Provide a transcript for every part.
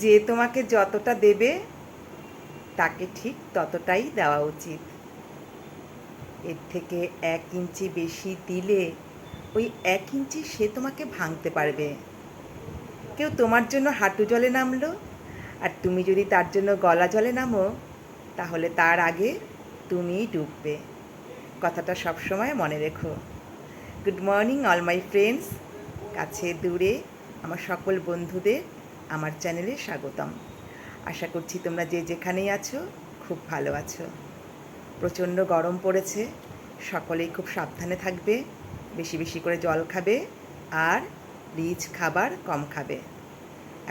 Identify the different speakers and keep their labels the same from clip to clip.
Speaker 1: যে তোমাকে যতটা দেবে, তাকে ঠিক ততটাই দেওয়া উচিত। এর থেকে এক ইঞ্চি বেশি দিলে ওই এক ইঞ্চি সে তোমাকে ভাঙতে পারবে। কেউ তোমার জন্য হাঁটু জলে নামলো, আর তুমি যদি তার জন্য গলা জলে নামো, তাহলে তার আগে তুমিই ডুববে। কথাটা সবসময় মনে রেখো। Good morning all my friends. কাছে দূরে আমার সকল বন্ধুদের আমার চ্যানেলে স্বাগতম। আশা করছি তোমরা যে যেখানেই আছো, খুব ভালো আছো। প্রচণ্ড গরম পড়েছে, সকলেই খুব সাবধানে থাকবে, বেশি বেশি করে জল খাবে আর রিচ খাবার কম খাবে।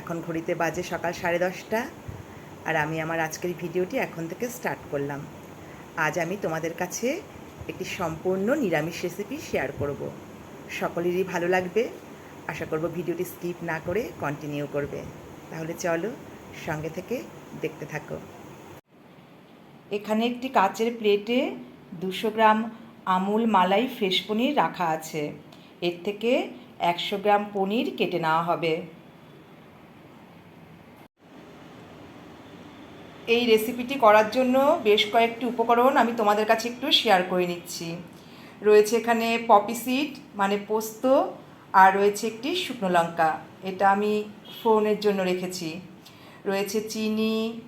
Speaker 1: এখন ঘড়িতে বাজে সকাল সাড়ে দশটা আর আমি আমার আজকের ভিডিওটি এখন থেকে স্টার্ট করলাম। আজ আমি তোমাদের কাছে একটি সম্পূর্ণ নিরামিষ রেসিপি শেয়ার করব। সকলেরই ভালো লাগবে আশা করব ভিডিওটি স্কিপ না করে কন্টিনিউ করবে। তাহলে চলো সঙ্গে থেকে দেখতে থাকো। এখানে একটি কাচের প্লেটে দুশো গ্রাম আমুল মালাই ফ্রেশ পনির রাখা আছে। এর থেকে একশো গ্রাম পনির কেটে নেওয়া হবে। এই রেসিপিটি করার জন্য বেশ কয়েকটি উপকরণ আমি তোমাদের কাছে একটু শেয়ার করে নিচ্ছি। রয়েছে এখানে পপি সিড মানে পোস্ত আর রয়েছে একটি শুকনো লঙ্কা। এটা আমি ফোড়নের জন্য রেখেছি। রয়েছে চিনি,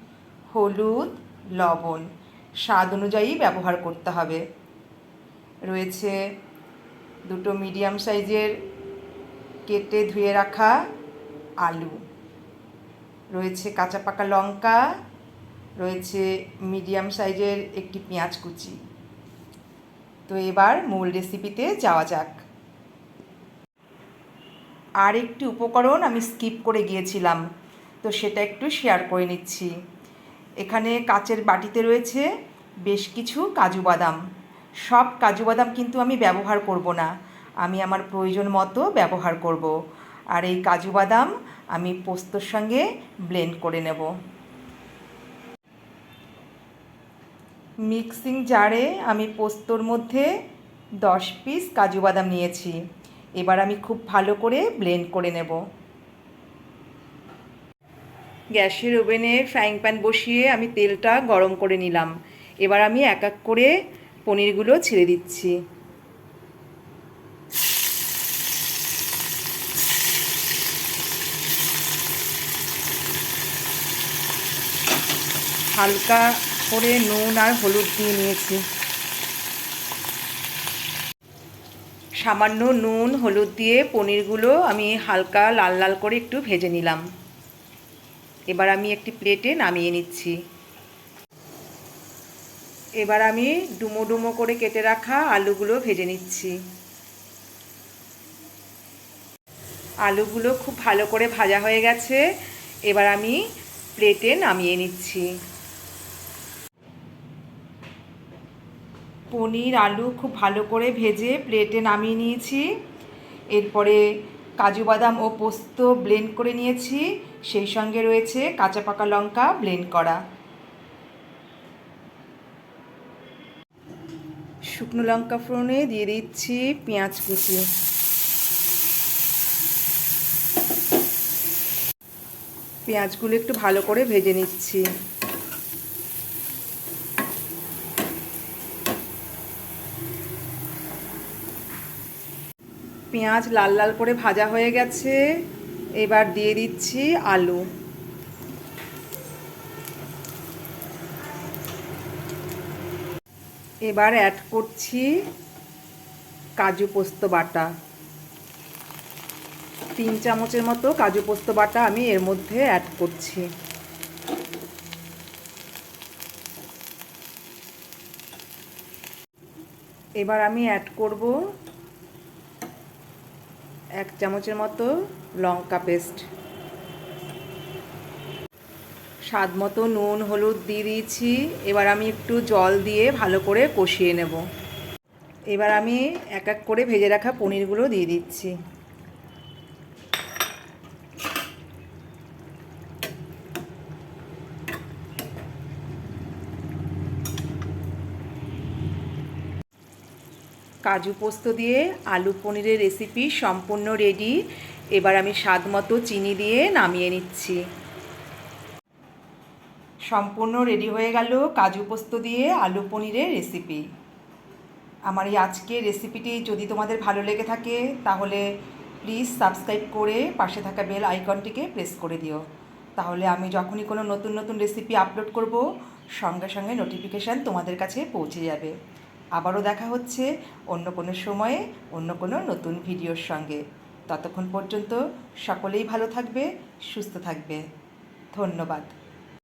Speaker 1: হলুদ, লবণ। স্বাদ অনুযায়ী ব্যবহার করতে হবে। রয়েছে দুটো মিডিয়াম সাইজের কেটে ধুয়ে রাখা আলু। রয়েছে কাঁচা পাকা লঙ্কা। রয়েছে মিডিয়াম সাইজের একটি পেঁয়াজ কুচি। তো এবার মূল রেসিপিতে যাওয়া যাক। আর একটি উপকরণ আমি স্কিপ করে গিয়েছিলাম। তো সেটা একটু শেয়ার করে নিচ্ছি। এখানে কাচের বাটিতে রয়েছে বেশ কিছু কাজু বাদাম। সব কাজু বাদাম কিন্তু আমি ব্যবহার করব না। আমি আমার প্রয়োজন মতো ব্যবহার করব। আর এই কাজু বাদাম আমি পোস্তর সঙ্গে ব্লেন্ড করে নেব। মিক্সিং জারে আমি পোস্তর মধ্যে দশ পিস কাজু বাদাম নিয়েছি। এবার আমি খুব ভালো করে ব্লেন্ড করে নেব। গ্যাসের ওভেনে ফ্রাইং প্যান বসিয়ে আমি তেলটা গরম করে নিলাম। এবার আমি এক এক করে পনিরগুলো ছেড়ে দিচ্ছি। হালকা করে নুন আর হলুদ দিয়ে নিয়েছি। সামান্য নুন, হলুদ দিয়ে পনিরগুলো আমি হালকা লাল লাল করে একটু ভেজে নিলাম। এবার আমি একটি প্লেটে নামিয়ে নিচ্ছি। এবার আমি ডুমো ডুমো করে কেটে রাখা আলুগুলো ভেজে নিচ্ছি। আলুগুলো খুব ভালো করে ভাজা হয়ে গেছে। এবার আমি প্লেটে নামিয়ে নিচ্ছি। পনির, আলু খুব ভালো করে ভেজে প্লেটে নামিয়ে নিয়েছি। এরপরে কাজু বাদাম ও পোস্ত ব্লেন্ড করে নিয়েছি। সেই সঙ্গে রয়েছে কাঁচা পাকা লঙ্কা ব্লেন্ড করা। শুকনো লঙ্কা ফোড়নে দিয়ে দিচ্ছি পেঁয়াজ কুচি। পেঁয়াজগুলো একটু ভালো করে ভেজে নিচ্ছি। পেঁয়াজ লাল লাল করে ভাজা হয়ে গেছে। এবার দিয়ে দিচ্ছি আলু। এবার অ্যাড করছি কাজু পোস্ত বাটা। তিন চামচের মতো কাজু পোস্ত বাটা আমি এর মধ্যে অ্যাড করছি। এবার আমি অ্যাড করব এক চামচের মতো লঙ্কা পেস্ট। স্বাদ মতো নুন, হলুদ দিয়ে দিয়েছি। এবার আমি একটু জল দিয়ে ভালো করে কষিয়ে নেব। এবার আমি এক এক করে ভেজে রাখা পনিরগুলো দিয়ে দিচ্ছি। কাজু পোস্ত দিয়ে আলু পনিরের রেসিপি সম্পূর্ণ রেডি এবার আমি স্বাদ মতো চিনি দিয়ে নামিয়ে নিচ্ছি। সম্পূর্ণ রেডি হয়ে গেল কাজু পোস্ত দিয়ে আলু পনিরের রেসিপি আমার এই আজকের রেসিপিটি যদি তোমাদের ভালো লেগে থাকে, তাহলে প্লিজ সাবস্ক্রাইব করে পাশে থাকা বেল আইকনটিকে প্রেস করে দিও। তাহলে আমি যখনই কোনো নতুন নতুন রেসিপি আপলোড করব, সঙ্গে সঙ্গে নোটিফিকেশান তোমাদের কাছে পৌঁছে যাবে। আবারও দেখা হচ্ছে অন্য কোনো সময়ে, অন্য কোনো নতুন ভিডিওর সঙ্গে। ততক্ষণ পর্যন্ত সকলেই ভালো থাকবে, সুস্থ থাকবে। ধন্যবাদ।